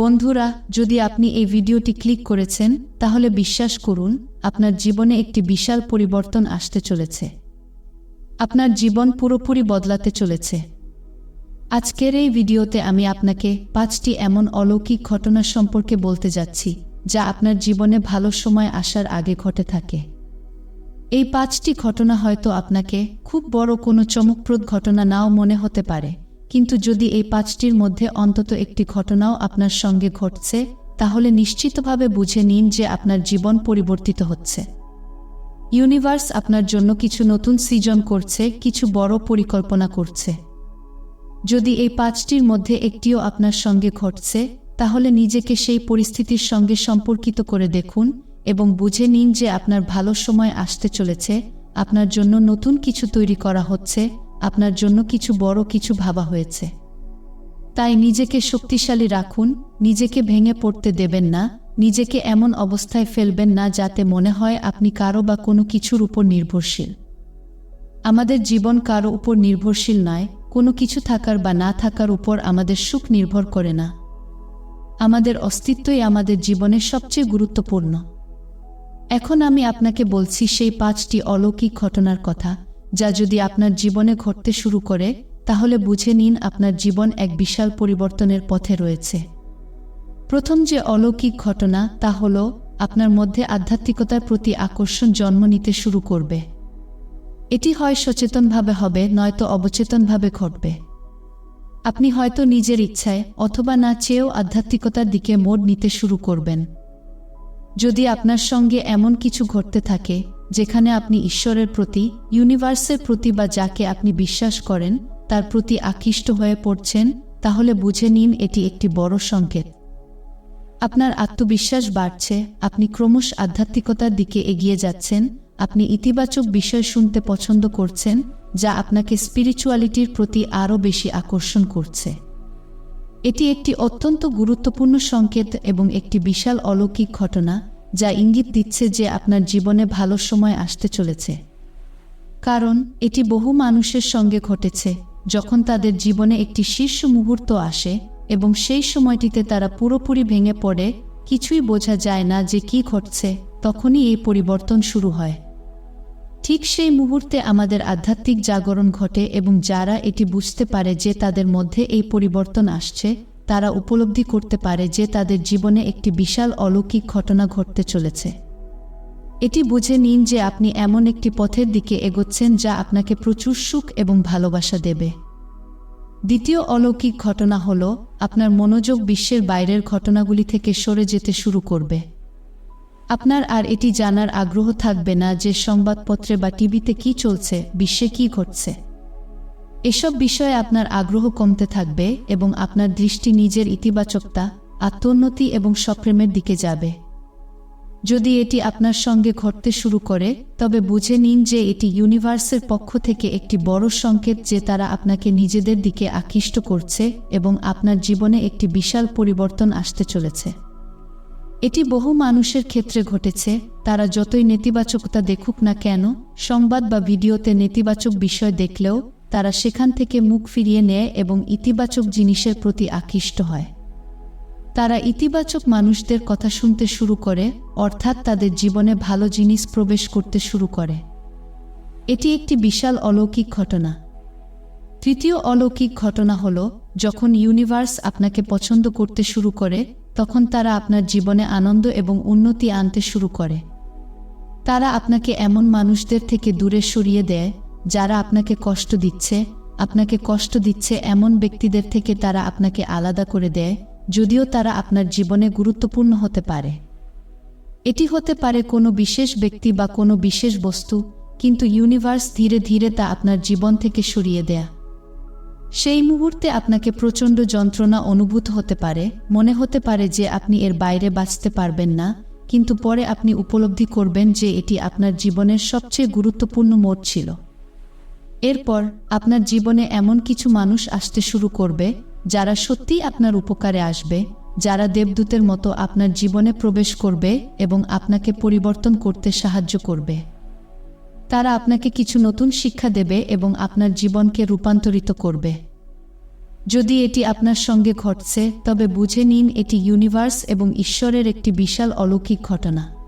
বন্ধুরা, যদি আপনি এই ভিডিওটি ক্লিক করেছেন, তাহলে বিশ্বাস করুন, আপনার জীবনে একটি বিশাল পরিবর্তন আসতে চলেছে। আপনার জীবন পুরোপুরি বদলাতে চলেছে। আজকের এই ভিডিওতে আমি আপনাকে পাঁচটি এমন অলৌকিক ঘটনা সম্পর্কে বলতে যাচ্ছি, যা আপনার জীবনে ভালো সময় আসার আগে ঘটে থাকে। এই পাঁচটি ঘটনা হয়তো আপনাকে খুব বড় কোনো চমকপ্রদ ঘটনা নাও মনে হতে পারে। কিন্তু যদি এই পাঁচটির মধ্যে অন্তত একটি ঘটনাও আপনার সঙ্গে ঘটছে, তাহলে নিশ্চিতভাবে বুঝে নিন যে আপনার জীবন পরিবর্তিত হচ্ছে। ইউনিভার্স আপনার জন্য কিছু নতুন সৃজন করছে, কিছু বড় পরিকল্পনা করছে। যদি এই পাঁচটির মধ্যে একটিও আপনার সঙ্গে ঘটছে, তাহলে নিজেকে সেই পরিস্থিতির সঙ্গে সম্পর্কিত করে দেখুন এবং বুঝে নিন যে আপনার ভালো সময় আসতে চলেছে, আপনার জন্য নতুন কিছু তৈরি করা হচ্ছে আপনার জন্য কিছু বড় কিছু ভাবা হয়েছে। তাই নিজেকে শক্তিশালী রাখুন, নিজেকে ভেঙে পড়তে দেবেন না, নিজেকে এমন অবস্থায় ফেলবেন না যাতে মনে হয় আপনি কারও বা কোনো কিছুর উপর নির্ভরশীল। আমাদের জীবন কারও উপর নির্ভরশীল নয়, কোনো কিছু থাকার বা না থাকার উপর আমাদের সুখ নির্ভর করে না। আমাদের অস্তিত্বই আমাদের জীবনের সবচেয়ে গুরুত্বপূর্ণ। এখন আমি আপনাকে বলছি সেই পাঁচটি অলৌকিক ঘটনার কথা। যা যদি আপনার জীবনে ঘটতে শুরু করে, তাহলে বুঝে নিন আপনার জীবন এক বিশাল পরিবর্তনের পথে রয়েছে। প্রথম যে অলৌকিক ঘটনা, তা হল আপনার মধ্যে আধ্যাত্মিকতার প্রতি আকর্ষণ জন্ম নিতে শুরু করবে। এটি হয় সচেতনভাবে হবে, নয়তো অবচেতনভাবে ঘটবে। আপনি হয়তো নিজের ইচ্ছায় অথবা না চেয়েও আধ্যাত্মিকতার দিকে মোড় নিতে শুরু করবেন। যদি আপনার সঙ্গে এমন কিছু ঘটতে থাকে যেখানে আপনি ঈশ্বরের প্রতি, ইউনিভার্সের প্রতি বা যাকে আপনি বিশ্বাস করেন, তার প্রতি আকৃষ্ট হয়ে পড়ছেন, তাহলে বুঝে নিন এটি একটি বড় সংকেত। আপনার আত্মবিশ্বাস বাড়ছে, আপনি ক্রমশ আধ্যাত্মিকতার দিকে এগিয়ে যাচ্ছেন, আপনি ইতিবাচক বিষয় শুনতে পছন্দ করছেন, যা আপনাকে স্পিরিচুয়ালিটির প্রতি আরও বেশি আকর্ষণ করছে। এটি একটি অত্যন্ত গুরুত্বপূর্ণ সংকেত এবং একটি বিশাল অলৌকিক ঘটনা যা ইঙ্গিত দিচ্ছে যে আপনার জীবনে ভালো সময় আসতে চলেছে। কারণ, এটি বহু মানুষের সঙ্গে ঘটেছে, যখন তাদের জীবনে একটি শীর্ষ মুহূর্ত আসে এবং সেই সময়টিতে তারা পুরোপুরি ভেঙে পড়ে, কিছুই বোঝা যায় না যে কি ঘটছে, তখনই এই পরিবর্তন শুরু হয়। ঠিক সেই মুহূর্তে আমাদের আধ্যাত্মিক জাগরণ ঘটে এবং যারা এটি বুঝতে পারে যে তাদের মধ্যে এই পরিবর্তন আসছে তারা উপলব্ধি করতে পারে যে তাদের জীবনে একটি বিশাল অলৌকিক ঘটনা ঘটতে চলেছে। এটি বুঝে নিন যে আপনি এমন একটি পথের দিকে এগোচ্ছেন যা আপনাকে প্রচুর সুখ এবং ভালোবাসা দেবে। দ্বিতীয় অলৌকিক ঘটনা হল, আপনার মনোযোগ বিশ্বের বাইরের ঘটনাগুলি থেকে সরে যেতে শুরু করবে। আপনার আর এটি জানার আগ্রহ থাকবে না যে সংবাদপত্রে বা টিভিতে কি চলছে, বিশ্বে কি ঘটছে। এসব বিষয়ে আপনার আগ্রহ কমতে থাকবে এবং আপনার দৃষ্টি নিজের ইতিবাচকতা, আত্মোন্নতি এবং সপ্রেমের দিকে যাবে। যদি এটি আপনার সঙ্গে ঘটতে শুরু করে, তবে বুঝে নিন যে এটি ইউনিভার্সের পক্ষ থেকে একটি বড় সংকেত যে তারা আপনাকে নিজেদের দিকে আকৃষ্ট করছে এবং আপনার জীবনে একটি বিশাল পরিবর্তন আসতে চলেছে। এটি বহু মানুষের ক্ষেত্রে ঘটেছে, তারা যতই নেতিবাচকতা দেখুক না কেন, সংবাদ বা ভিডিওতে নেতিবাচক বিষয় দেখলেও তারা সেখান থেকে মুখ ফিরিয়ে নেয় এবং ইতিবাচক জিনিসের প্রতি আকৃষ্ট হয়। তারা ইতিবাচক মানুষদের কথা শুনতে শুরু করে, অর্থাৎ তাদের জীবনে ভালো জিনিস প্রবেশ করতে শুরু করে। এটি একটি বিশাল অলৌকিক ঘটনা। তৃতীয় অলৌকিক ঘটনা হল, যখন ইউনিভার্স আপনাকে পছন্দ করতে শুরু করে, তখন তারা আপনার জীবনে আনন্দ এবং উন্নতি আনতে শুরু করে। তারা আপনাকে এমন মানুষদের থেকে দূরে সরিয়ে দেয় যারা আপনাকে কষ্ট দিচ্ছে, আপনাকে কষ্ট দিচ্ছে এমন ব্যক্তিদের থেকে তারা আপনাকে আলাদা করে দেয়, যদিও তারা আপনার জীবনে গুরুত্বপূর্ণ হতে পারে। এটি হতে পারে কোনো বিশেষ ব্যক্তি বা কোনো বিশেষ বস্তু, কিন্তু ইউনিভার্স ধীরে ধীরে তা আপনার জীবন থেকে সরিয়ে দেয়া। সেই মুহূর্তে আপনাকে প্রচণ্ড যন্ত্রণা অনুভূত হতে পারে, মনে হতে পারে যে আপনি এর বাইরে বাঁচতে পারবেন না, কিন্তু পরে আপনি উপলব্ধি করবেন যে এটি আপনার জীবনের সবচেয়ে গুরুত্বপূর্ণ মোড় ছিল। এরপর আপনার জীবনে এমন কিছু মানুষ আসতে শুরু করবে, যারা সত্যিই আপনার উপকারে আসবে, যারা দেবদূতের মতো আপনার জীবনে প্রবেশ করবে এবং আপনাকে পরিবর্তন করতে সাহায্য করবে। তারা আপনাকে কিছু নতুন শিক্ষা দেবে এবং আপনার জীবনকে রূপান্তরিত করবে। যদি এটি আপনার সঙ্গে ঘটছে, তবে বুঝে নিন এটি ইউনিভার্স এবং ঈশ্বরের একটি বিশাল অলৌকিক ঘটনা।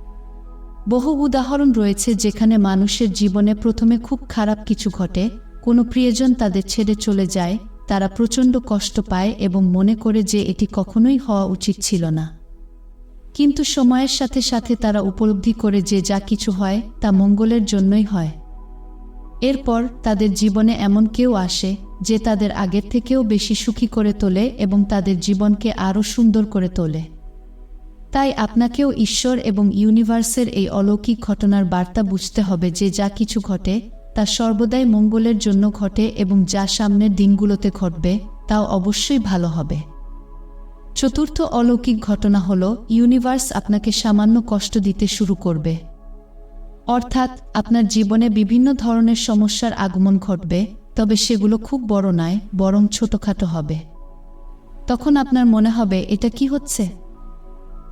বহু উদাহরণ রয়েছে যেখানে মানুষের জীবনে প্রথমে খুব খারাপ কিছু ঘটে, কোনো প্রিয়জন তাদের ছেড়ে চলে যায়, তারা প্রচণ্ড কষ্ট পায় এবং মনে করে যে এটি কখনোই হওয়া উচিত ছিল না। কিন্তু সময়ের সাথে সাথে তারা উপলব্ধি করে যে যা কিছু হয়, তা মঙ্গলের জন্যই হয়। এরপর তাদের জীবনে এমন কেউ আসে, যে তাদের আগের থেকেও বেশি সুখী করে তোলে এবং তাদের জীবনকে আরও সুন্দর করে তোলে। তাই আপনাকেও ঈশ্বর এবং ইউনিভার্সের এই অলৌকিক ঘটনার বার্তা বুঝতে হবে যে যা কিছু ঘটে, তা সর্বদাই মঙ্গলের জন্য ঘটে এবং যা সামনের দিনগুলোতে ঘটবে, তাও অবশ্যই ভালো হবে। চতুর্থ অলৌকিক ঘটনা হল, ইউনিভার্স আপনাকে সামান্য কষ্ট দিতে শুরু করবে। অর্থাৎ, আপনার জীবনে বিভিন্ন ধরনের সমস্যার আগমন ঘটবে, তবে সেগুলো খুব বড় নয়, বরং ছোটখাটো হবে। তখন আপনার মনে হবে, এটা কি হচ্ছে?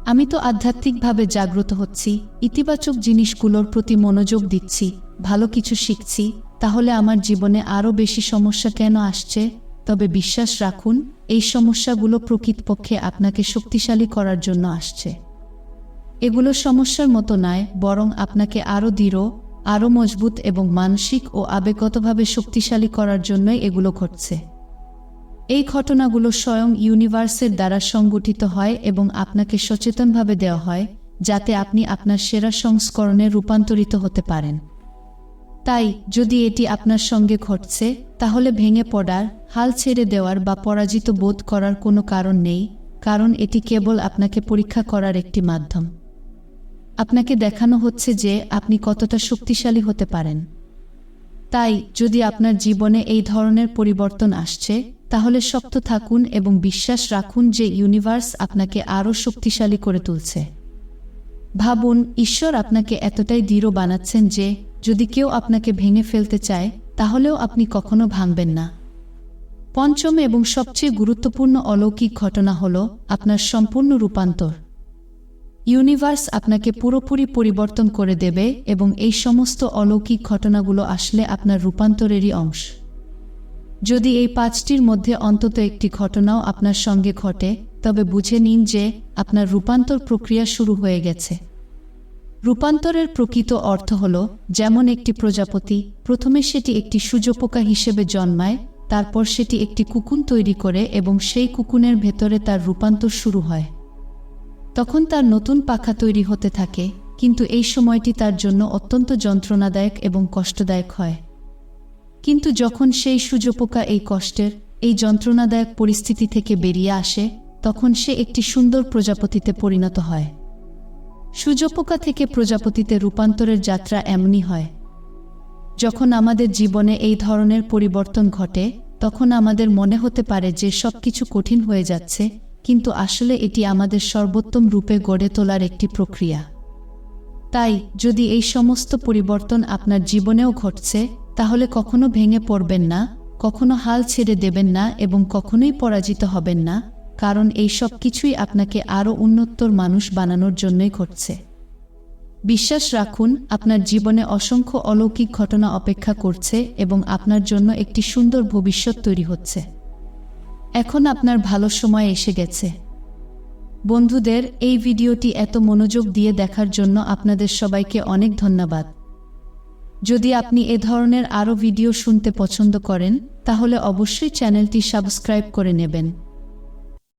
আমি তো আধ্যাত্মিকভাবে জাগ্রত হচ্ছি, ইতিবাচক জিনিসগুলোর প্রতি মনোযোগ দিচ্ছি, ভালো কিছু শিখছি, তাহলে আমার জীবনে আরও বেশি সমস্যা কেন আসছে? তবে বিশ্বাস রাখুন, এই সমস্যাগুলো প্রকৃতপক্ষে আপনাকে শক্তিশালী করার জন্য আসছে। এগুলো সমস্যার মতো নয়, বরং আপনাকে আরও দৃঢ়, আরও মজবুত এবং মানসিক ও আবেগতভাবে শক্তিশালী করার জন্যই এগুলো ঘটছে। এই ঘটনাগুলো স্বয়ং ইউনিভার্সের দ্বারা সংগঠিত হয় এবং আপনাকে সচেতনভাবে দেওয়া হয়, যাতে আপনি আপনার সেরা সংস্করণে রূপান্তরিত হতে পারেন। তাই, যদি এটি আপনার সঙ্গে ঘটছে, তাহলে ভেঙে পড়ার, হাল ছেড়ে দেওয়ার বা পরাজিত বোধ করার কোনো কারণ নেই, কারণ এটি কেবল আপনাকে পরীক্ষা করার একটি মাধ্যম। আপনাকে দেখানো হচ্ছে যে আপনি কতটা শক্তিশালী হতে পারেন। তাই, যদি আপনার জীবনে এই ধরনের পরিবর্তন আসছে তাহলে শক্ত থাকুন এবং বিশ্বাস রাখুন যে ইউনিভার্স আপনাকে আরও শক্তিশালী করে তুলছে। ভাবুন, ঈশ্বর আপনাকে এতটাই দৃঢ় বানাচ্ছেন যে, যদি কেউ আপনাকে ভেঙে ফেলতে চায়, তাহলেও আপনি কখনো ভাঙবেন না। পঞ্চম এবং সবচেয়ে গুরুত্বপূর্ণ অলৌকিক ঘটনা হল আপনার সম্পূর্ণ রূপান্তর। ইউনিভার্স আপনাকে পুরোপুরি পরিবর্তন করে দেবে এবং এই সমস্ত অলৌকিক ঘটনাগুলো আসলে আপনার রূপান্তরেরই অংশ। যদি এই পাঁচটির মধ্যে অন্তত একটি ঘটনাও আপনার সঙ্গে ঘটে, তবে বুঝে নিন যে আপনার রূপান্তর প্রক্রিয়া শুরু হয়ে গেছে। রূপান্তরের প্রকৃত অর্থ হল, যেমন একটি প্রজাপতি প্রথমে সেটি একটি সূর্যপোকা হিসেবে জন্মায়, তারপর সেটি একটি কুকুন তৈরি করে এবং সেই কুকুনের ভেতরে তার রূপান্তর শুরু হয়। তখন তার নতুন পাখা তৈরি হতে থাকে, কিন্তু এই সময়টি তার জন্য অত্যন্ত যন্ত্রণাদায়ক এবং কষ্টদায়ক হয়। কিন্তু যখন সেই সূর্যপোকা এই কষ্টের, এই যন্ত্রণাদায়ক পরিস্থিতি থেকে বেরিয়ে আসে, তখন সে একটি সুন্দর প্রজাপতিতে পরিণত হয়। সূর্যপোকা থেকে প্রজাপতিতে রূপান্তরের যাত্রা এমনই হয়। যখন আমাদের জীবনে এই ধরনের পরিবর্তন ঘটে, তখন আমাদের মনে হতে পারে যে সব কিছু কঠিন হয়ে যাচ্ছে, কিন্তু আসলে এটি আমাদের সর্বোত্তম রূপে গড়ে তোলার একটি প্রক্রিয়া। তাই, যদি এই সমস্ত পরিবর্তন আপনার জীবনেও ঘটছে তাহলে কখনো ভেঙে পড়বেন না, কখনো হাল ছেড়ে দেবেন না এবং কখনোই পরাজিত হবেন না, কারণ এই সব কিছুই আপনাকে আরও উন্নতর মানুষ বানানোর জন্যই ঘটছে। বিশ্বাস রাখুন, আপনার জীবনে অসংখ্য অলৌকিক ঘটনা অপেক্ষা করছে এবং আপনার জন্য একটি সুন্দর ভবিষ্যৎ তৈরি হচ্ছে। এখন আপনার ভালো সময় এসে গেছে। বন্ধুদের, এই ভিডিওটি এত মনোযোগ দিয়ে দেখার জন্য আপনাদের সবাইকে অনেক ধন্যবাদ। যদি আপনি এ ধরনের আরও ভিডিও শুনতে পছন্দ করেন, তাহলে অবশ্যই চ্যানেলটি সাবস্ক্রাইব করে নেবেন।